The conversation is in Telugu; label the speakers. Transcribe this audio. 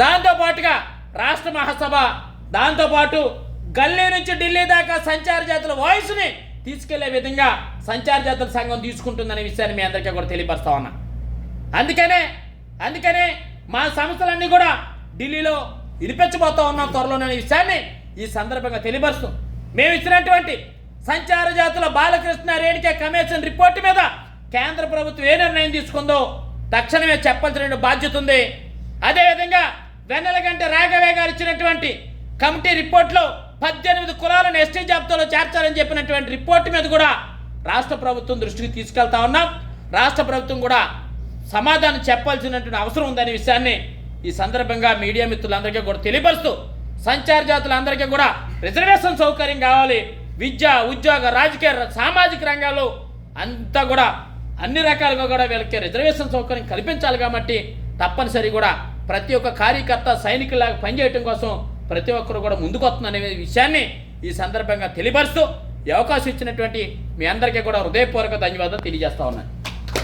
Speaker 1: దాంతోపాటుగా రాష్ట్ర మహాసభ దాంతోపాటు గల్లీ నుంచి ఢిల్లీ దాకా సంచార జాతుల వాయిస్ని తీసుకెళ్ళే విధంగా సంచార జాతుల సంఘం తీసుకుంటుందనే విషయాన్ని మీ అందరికీ కూడా తెలియపరుస్తా ఉన్నా. అందుకనే అందుకనే మా సంస్థలన్నీ కూడా ఢిల్లీలో వినిపించబోతా ఉన్నాం త్వరలోనే విషయాన్ని ఈ సందర్భంగా తెలియపరుస్తూ. మేము ఇచ్చినటువంటి సంచార జాతుల బాలకృష్ణ రేణుకే కమిషన్ రిపోర్టు మీద కేంద్ర ప్రభుత్వం ఏ నిర్ణయం తీసుకుందో తక్షణమే చెప్పాల్సిన బాధ్యత ఉంది. అదేవిధంగా వెన్నెలగంట రాఘవే గారు ఇచ్చినటువంటి కమిటీ రిపోర్ట్లో పద్దెనిమిది కులాలను ఎస్టీ జాబితాలో చేర్చాలని చెప్పినటువంటి రిపోర్ట్ మీద కూడా రాష్ట్ర ప్రభుత్వం దృష్టికి తీసుకెళ్తా ఉన్నాం. రాష్ట్ర ప్రభుత్వం కూడా సమాధానం చెప్పాల్సినటువంటి అవసరం ఉందనే విషయాన్ని ఈ సందర్భంగా మీడియా మిత్రులందరికీ కూడా తెలియపరుస్తూ సంచార జాతులందరికీ కూడా రిజర్వేషన్ సౌకర్యం కావాలి. విద్య ఉద్యోగ రాజకీయ సామాజిక రంగాలు అంతా కూడా అన్ని రకాలుగా కూడా వీళ్ళకి రిజర్వేషన్ సౌకర్యం కల్పించాలి కాబట్టి తప్పనిసరి కూడా ప్రతి ఒక్క కార్యకర్త సైనికులాగా పనిచేయటం కోసం ప్రతి ఒక్కరు కూడా ముందుకు వస్తుందనే విషయాన్ని ఈ సందర్భంగా తెలియపరుస్తూ ఈ అవకాశం ఇచ్చినటువంటి మీ అందరికీ కూడా హృదయపూర్వక ధన్యవాదాలు తెలియజేస్తా ఉన్నాను.